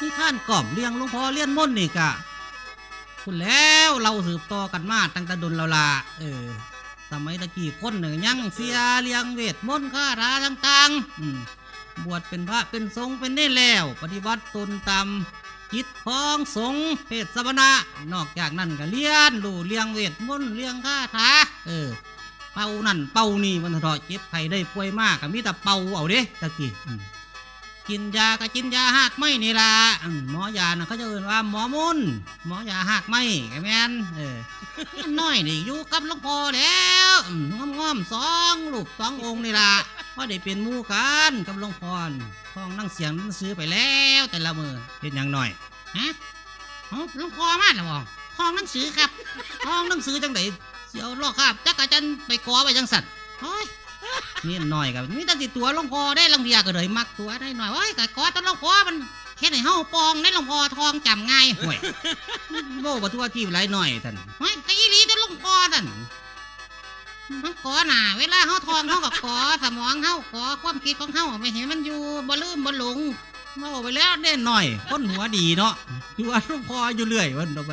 นี่ท่านกล่อมเลี้ยงหลวงพ่อเลี้ยนม่นนี่กะคุณแล้วเราสืบต่อกันมาตั้งแต่ดนเราละเออสมัยตะกี้คนหนึ่งยังเสียเลี้ยงเวทมนต์คาถาต่างๆบวชเป็นพระเป็นสงฆ์เป็นได้แล้ว ปฏิบัติตนตามจิตของสงฆ์เพศสมณะ นอกจากนั้นก็เลี้ยนดูเลี้ยงเวทมนต์เลี้ยงคาถาเออเป่านั่นเป่านี่มันเถอะเจ็บไข้ได้ป่วยมากก็มีแต่เป่าเอาเด้ตะกี้ กินยาก็กินยาหักไม่นี่ล่ะหมอยานะเขาจะเอ่นว่าหมอมุนหมอยาหักไม่ไงแม่นเออน้อยนี่อยู่กับหลวงพ่อแล้วอืมง้อมสองลูกสององค์นี่ล่ะพอได้เป็นมู่กันกับหลวงพ่อห้องนั่งเสียงนั่งซื้อไปแล้วแต่ละมือเห็นอย่างหน่อยฮะหลวงพ่อมาแล้วบ่ห้องนั่งสือครับห้องนั่งสือจังไดเสียวลอกคราบจักอาจารย์ไปกอไปจังสัตว์โอ้ย นี่หน่อยกับมีแตั้งติตัวหลวงพ่อได้ลังเดียก็เลยมักตัวได้หน่อยโอ้ยก็กอแตหลวงพ่อมันแค่ไหนเฮาปองได้หลวงพ่อทองจำง่ายห่วยโบ้บตัวที่ไรหน่อยท่านเฮ้ยไอ้อีหลีตัวลงคอท่านมันกอหน่าเวลาเฮาทองเฮากับกอสมองเฮากอความคิดของเฮาไม่เห็นมันอยู่บ่ลืมบ่หลงโบ้ไปแล้วเด่นหน่อยคนหัวดีเนาะอยู่อันลงคออยู่เรื่อยวันต่อไป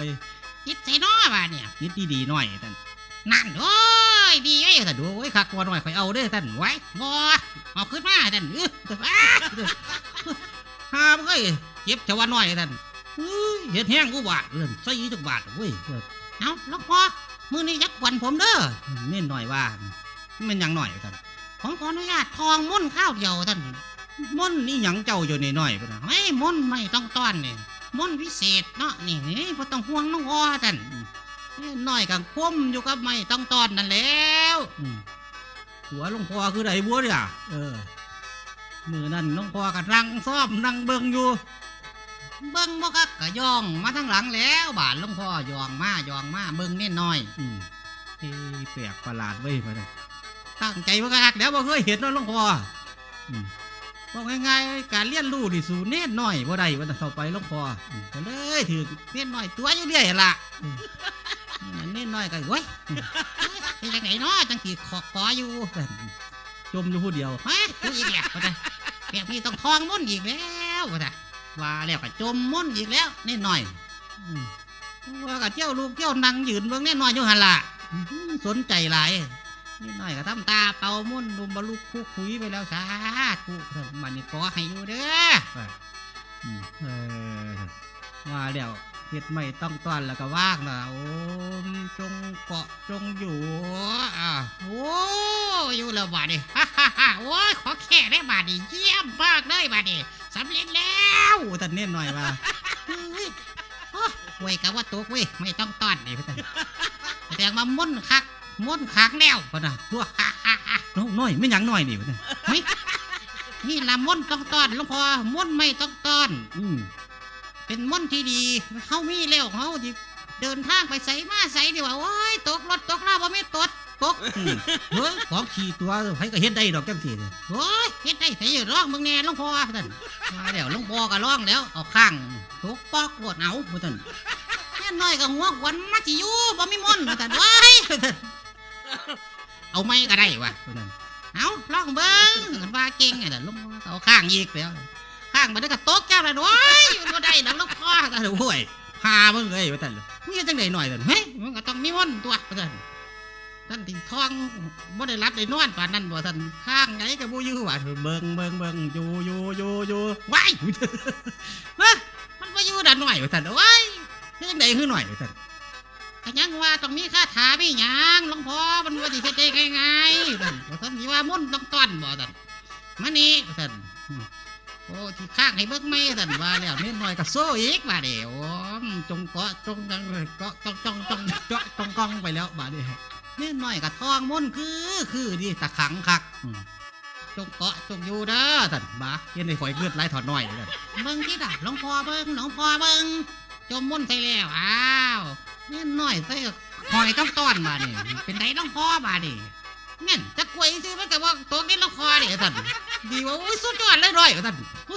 คิดใส่น้อว่าเนี่ยคิดดีๆหน่อยท่าน นั่นโอ้ยดีไอ้ท่านดูโอ้ยคักกว่าหน่อยข่อยเอาเด้อท่านไว้บ่เอาขึ้นมาท่านเออห้ามเอ้ยเจ็บจะว่าน้อยท่านเฮ้ยเห็ดแห้งกูบาทเอินใส่จักบาทเว้ยเอาหลวงพ่อมือนี้ยักขวัญผมเด้อเน้นหน่อยว่ามันยังหน่อยท่านผมขออนุญาตทองม่นข้าวเดียวท่านม่นนี่หยังเจ้าอยู่ในหน่อยๆพุ่นะเฮ้ยม่นไม่ต้องต้อนนี่ม่นพิเศษเนาะนี่นี่บ่ต้องห่วงน้องพ่อท่าน น้นหน่อยกับคมอยู่กับไม่ต้องต้อนนั่นแล้วอืมหัวหลวงพ่อคือไดบัวเนี่ยเออ มือนั่นหลวงพ่อก็นั่งซ้อมนั่งเบิ่งอยู่ เบิ้งบ่คักก็ย่องมาทั้งหลังแล้วบาทหลวงพ่อย่องมาย่องมาเบิ้งนิดหน่อยอืมเอ้ยแปลกประหลาดเว้ยมาเลยตั้งใจว่าคักแล้วบ่เคยเห็นเนาะหลวงพ่ออืมบอกง่ายๆการเรียนรู้นี่สู่เน้นน้อยบ่ได้วันเข้าไปหลวงพ่ออืมก็เลยถือเน้นน้อยตัวอยู่เรื่อยล่ะอืมเน้นน้อยก็เว้ยอืมเป็นจังไงเนาะจังสิขอขออยู่จมอยู่ผู้เดียวฮะกูอีกแล้วว่าแต่แบบนี้ต้องทองมุ่นต์อีกแล้วว่าแต่ว่าแล้วก็จมม่นอีกแล้วนิดหน่อยอืมว่าก็เที่ยวลูกเที่ยวนังยืนเบื้องนิดหน่อยอยู่หันละอื้อหือสนใจหลายนิดหน่อยก็ทำตาเป่าม่นดุมบรรลุคุกคุยไปแล้วสาธุเถิดมันนี่ขอให้อยู่เด้ออืมเออว่าแล้ว เฮ็ดไม่ต้องตอนแล้วก็ว่างนะโอ้จงเกาะจงอยู่อะโอ้อยู่แล้วบาดนี้ฮ่าฮ่าฮ่าโอ้ยขอแค่ได้บาดนี้เยี่ยมมากเลยบาดนี้สำเร็จแล้วตันเน้นหน่อยว่าเว้ยกะว่าตกเว้ยไม่ต้องตอนนี่พี่ตันแต่มามุ่นคักม่วนคักแนวพ่นะตัวฮ่าน้อยไม่ยังน้อยนี่พี่ตันเฮ้ยนี่ละม่วนต้องตอนหลวงพ่อม่วนไม่ต้องตอน อืม เป็นม่วนที่ดีเฮามีแล้วเฮาที่เดินทางไปใส่มาใส่ดีว่าโอ้ยตกรถตกลาบ่ไม่ตดตกอืมเฮ้ยของขี่ตัวไผก็เฮ็ดได้ดอกจังซี่เนี่ยโอ้ยเฮ็ดได้ไผอยู่ร้องมึงแน่หลวงพ่อท่านมาเดี๋ยวหลุงพ่อก็ร้องแล้วเอาข้างทุกปอกโลดเอาพ่ท่านแค่น้อยก็หัวขวัญมาสิอยู่บ่มีมนต์พ่ท่านว้ายพ่ท่านเอาไม่ก็ได้วะพ่ท่านเอาลองเบิ้งมันว่าเก่งไงเด้อหลุงพ่อก็เอาข้างอีกแล้ว ข้างมันก็ตกแก้วเลยว้ายบ่ได้ดอกหลุงพ่อก็โอ้ยพามึงเลยพ่ท่านมีจังได๋หน่อยท่านเฮ้ยมันก็ต้องมีมนต์ตัวพ่ท่านท่านที่ท้องบ่ได้รับได้นอนปานนั้นบ่ท่านข้างไหนก็บ่อยู่ว่าเบิ่งเบิ่งเบิ่งอยู่อยู่อยู่อยู่ว้ายฮะมันมาอยู่ดันหน่อยว่าท่านโอ้ยเรื่องใดคือหน่อยว่าท่านก็ยังว่าต้องมีคาถามีหยังหลวงพ่อมันว่าสิเฮ็ดได้ง่ายๆท่านว่าท่านสิว่ามุ่นต์ต้องต้อนบ่ท่านมานี่ว่าท่าน โอ้ที่ข้างให้เบิ่งไม่ท่านว่าแล้วนิดหน่อยก็โซ่อีกว่าเดี๋ยวจงเกาะจงจังเกาะจงจงจงเกาะจงกองไปแล้วบาเดนี้นิดหน่อยก็ทองมุ่นคือคือดีตะขังคักจงเกาะจงอยู่เด้อท่านบ้าเย็นในข่อยเลือดไหลถอดน้อยเลยเบิ่งที่ดับหลวงพ่อเบิ่งหลวงพ่อเบิ่งจมมุ่นใส่แล้วอ้าวนี่น้อยใส่หอยต้องต้อนมาเนี่ยเป็นไดหลวงพ่อมาเนี่เงี้ยจะกล้วยซื้อมันก็ว่าตัวนี้หลวงพ่อนี่ท่านดีว่าโอ้ยสุดยอดเลยร้อยท่านเ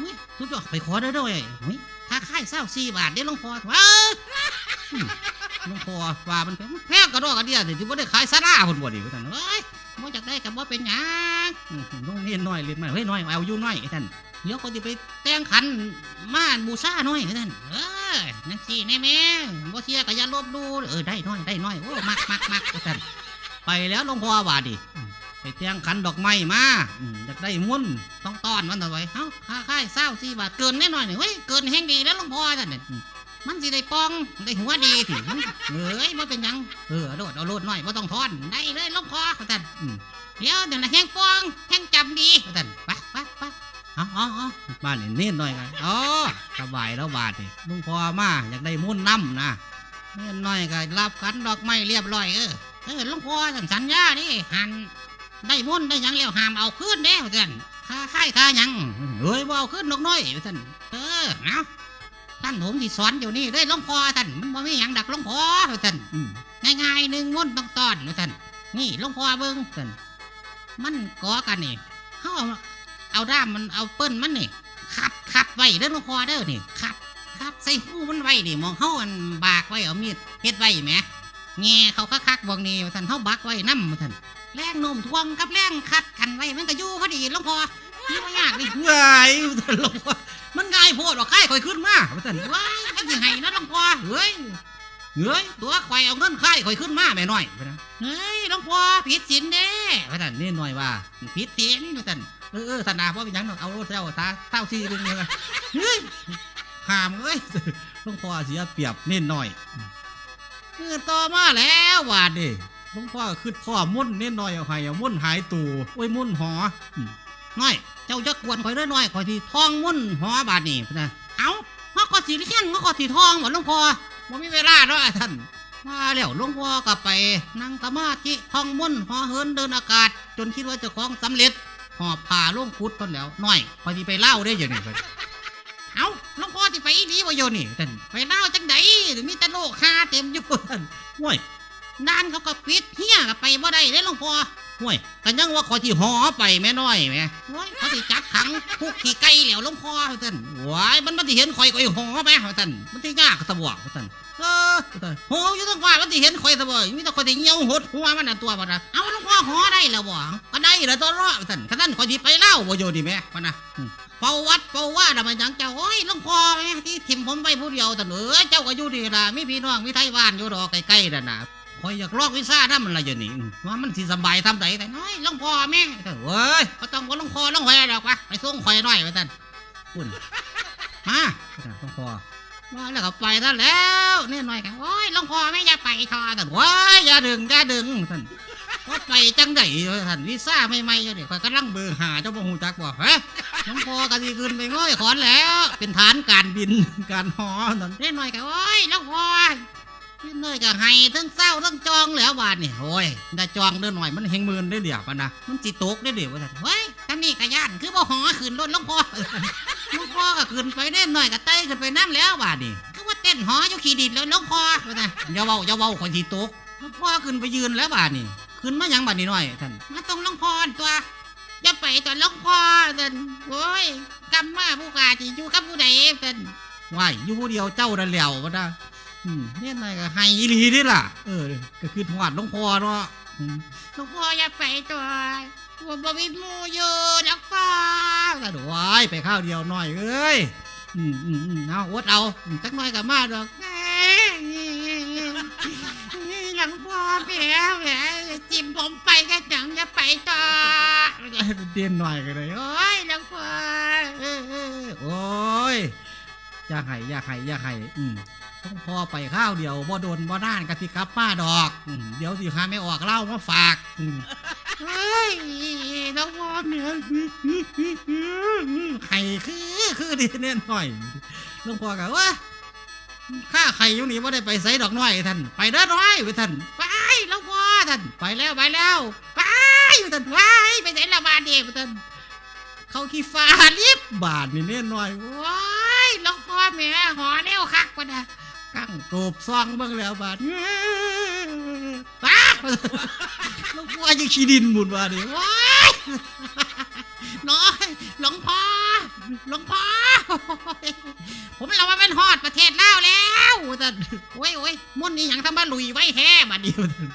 ฮ้ยสุดยอดไปขอได้ด้วยเฮ้ยถ้าค่ายเศร้าสี่บาทเด้หลวงพ่อว้าลงพ่อว่ามันแพงกระดอกกระเดียที่ว่าได้ขายซาร่าคนบ่ดีท่านเอ้ยบ่อยากได้กับว่าเป็นหยังน้องเนียนน้อยเรียนมาเฮ้ยน้อยเอาอยู่น้อยท่านเดี๋ยวก็จะไปแต่งขันม่านบูชาหน่อยท่านเออนั่นสิแน่แม่บ่เชื่อก็อย่าลบดูเออได้หน่อยได้หน่อยโอ้มักมักมักท่าน ไปแล้วหลวงพ่อว่าดิไปแต่งขันดอกไม้มาอยากได้มุ่นต้องต้อนมันเอาไว้เอ้าค่าค่ายเศร้าสี่บาทเกินแน่หน่อยหนึ่งเฮ้ยเกินแห่งดีแล้วหลวงพ่อท่านเนี่ยมันสิได้ปองได้หัวดีสิมันเอ้ยบ่เป็นยังเออโลดเอาโลดหน่อยบ่ต้องทอนได้เลยหลวงพ่อท่านเดี๋ยวเดี๋ยวนะแห้งปองแห้งจำดีท่านไปไปไปเอาเอาเอาบ้านนี่เน้นหน่อยกันอ๋อสบายแล้วบาทนี่ลุงพอมาอยากได้มุ่นน้ำนะเน้นหน่อยก็รับขันดอกไม้เรียบร้อยเออ เออลุงพอท่านสัญญาดิหันได้มุ่นได้ยังแล้วหามเอาขึ้นเด้ท่านค่าค่ายค่ายังเฮ้ยบ่าเอาขึ้นดอกน้อยท่านเออเอาท่านผมที่สอนอยู่นี่ได้หลวงพ่อท่านมันบ่มีหยังดักหลวงพ่อท่านง่ายๆหนึ่งมุ่นต้องตอนท่านนี่หลวงพ่อเบิ้งท่านมันก่อกันนี่เขาเอาด้ามมันเอาเปิ้นมันนี่ขัดขัดไว้เด้อหลวงพ่อเด้อนี่ขัดขัดใส่หูมันไว้ดิมองเขาอันบากไว้เอามีดเฮ็ดไว้แหม แง่เขาคักๆบองนี่ท่านเขาบักไว้นำท่านแรงโน้มทวงกับแรงขัดกันไว้มันก็อยู่พอดีหลวงพ่อนี่ว่ายากดิง่ายท่านหลวงพ่อมันง่ายโพดว่าค่ายข่อยขึ้นมาท่านว้ายมันสิให้นะหลวงพ่อเฮ้ยเฮ้ยตัวข่อยเอาเงินค่ายข่อยขึ้นมาแม่น้อยว่านะเฮ้ยหลวงพ่อผิดศีลเด้ว่าท่านนี่หน่อยว่าผิดศีลว่าท่านเออเออท่านอาพ่อเป็นหยังดอกเอาเจ้าตาเต้าซีดึงเลยเฮ้ยหามเอ้ยหลวงพ่อเสียเปรียบนิดหน่อย เออต่อมาแล้ววาดิหลวงพ่อขึ้นพ่อมุ่นนิดหน่อยเอาให้เอามุ่นหายตูโอ้ยมุ่นหอน้อยเจ้าจะกวนข่อยเด้อน้อยข่อยที่ทองมุ่นหอบาดนี่นะเอาฮอกก็สีเลี้ยงฮอกก็สีทองหมดหลวงพ่อบ่มีเวลาเนาะท่านมาแล้วหลวงพ่อก็ไปนั่งสมาธิท่องมนต์หอเหินเดินอากาศ จนคิดว่าจะคล้องสำเร็จหอบผ่าล่วงพุทธต้นแล้วน้อยพอดีไปเล่าได้อยู่นี่เพิ่น เอ้าน้องพ่อที่ไปอีนีวะโยนี่ท่านไปเล่าจังไดมีแต่โลกคาเต็มอยู่ท่านห่วยนานเขาก็ปิดเฮียก็ไปบ่ได้เลยหลวงพ่อ ห่วยกันยังว่าขอที่หอไปแม่น้อยแม่ห่วยเขาสิจับขังคุกขี้ไก่แล้วหลวงพ่อท่านว้ายมันมันสิเห็นข่อยข่อยหอไหมท่านมันสิยากสะบวกท่านเออโหอยู่ตั้งว่ามันสิเห็นข่อยซะบ่มีแต่ข่อยสิเหี่ยวหดหัวมันน่ะตัวบ่นะเอาหลวงพ่อหอได้แล้วบ่ก็ได้แล้วตัวรอท่านคันนั้นข่อยสิไปเล่าบ่อยู่ดิแม่ว่านะอืมเฝ้าวัดเฝ้าว่าน่ะมันจังเจ้าโอ้ยหลวงพ่อแม่ที่ทิมผมไปผู้เดียวท่านเอ้ยเจ้าก็อยู่ดีล่ะมีพี่น้องมีไทบ้านอยู่ดอกใกล้ๆนั่นน่ะ ข่อยอยากลอกวิซ่านำมันละอยู่นี่ว่ามันสิสบายทำไดแต่น้อยลวงพ่อแม่เว้ยบ่ต้องบ่หลวงพ่อลวงหอยดอกวะไปส่งข่อยหน่อยว่าท่านอุ่นมาลวงพ่อว่าแล้วก็ไปซะแล้วนี่หน่อยกันโอ้ยลวงพ่อไม่อย่าไปทอท่านว้ายอย่าดึงอย่าดึงท่านว่าไปจังไดท่านวีซ่าใหม่ๆอยู่นี่ข้อยกำลังเบอร์หาเจ้าบ่ฮู้จักบ่ฮะลวงพ่อก็สิขึ้นไปง้อยขอนแล้ว เป็นฐานการบินการหอนั่นนี่หน่อยกันโอ้ยลวงพ่อ นี่หน่อยก็ให้ทั้งเศร้าทั้งจองแล้วบาดนี่โอ้ยได้จองเด้อหน่อยมันเฮงมื่นได้เดี๋ยวปะนะมันจิตกได้เดี๋ยวว่าท่านเฮ้ยทำนี่กะย่านคือบ่หอขึ้นรถลงพ่อลงพ่อก็ขึ้นไปเน่หน่อยก็ไต่ขึ้นไปน้ำแล้วบาดนี่คือว่าเต้นหออยู่ขี่ดินแล้วลงพ่อว่านะอย่าเว้าอย่าเว้าคนที่ตกลงพ่อขึ้นไปยืนแล้วบาดนี่ขึ้นมายังบาดนี่หน่อยท่านมาตรงลงพ่อตัวอย่าไปตัวลงพ่อท่านโอ้ยกำมาผู้กาจีอยู่กับผู้ใดท่านว่ายอยู่ผู้เดียวเจ้าดันแล้ววะนะ อืมเนี่ยนายก็ให้อีหลีเด้ล่ะ เออ ก็คือหวาดหลวงพ่อเนาะอืมหลวงพ่ออย่าไปตัวว่าบ่มีหมู่อยู่หลวงพ่อก็ดวยไปข้าวเดียวหน่อยเอ้ยอืมอืมอืมเอาอดเอาจักหน่อยกับมาดอกหลังพ่อแผลแผลจิ้มผมไปก็จังจะไปต่อเตียนหน่อยกันเลยโอ้ยหลังพ่อเออเออโอ้ยอยากให้อยากให้อยากให้อืมต้อง พอไปข้าวเดียวบ่โดนบ่น่านกะสิครับป้าดอกอืมเดี๋ยวสิหาไม่ออกเล่ามาฝากอืมเฮ้ยน้องพ่อเหนือไข่คือคือดีแน่หน่อยหลวงพ่อก็ว่าข้าไข่อยู่นี่ว่าได้ไปใส่ดอกน้อยท่านไปเด้อน้อยไปท่านไปหลวงพ่อท่านไปแล้วไปแล้วไปท่านไปไปใส่ละบาทเดียวท่านเขาขี้ฟ้าลิบบาทนี่เนี่ยน้อยว้ายหลวงพ่อแม่หอแนวคักกว่านะ กั้งกบซองเบิ่งแล้วบาดป้าหลวงพ่อยังขี้ดินหมุนบาดนี่ว้ายน้อยหลวงพ่อหลวงพ่อผมเราว่าเป็นฮอดประเทศลาวแล้วแต่โอ้ยโอ้ยมุ่นนี่อยังทำบ้าลุยไว้แท้บาดเดียวท่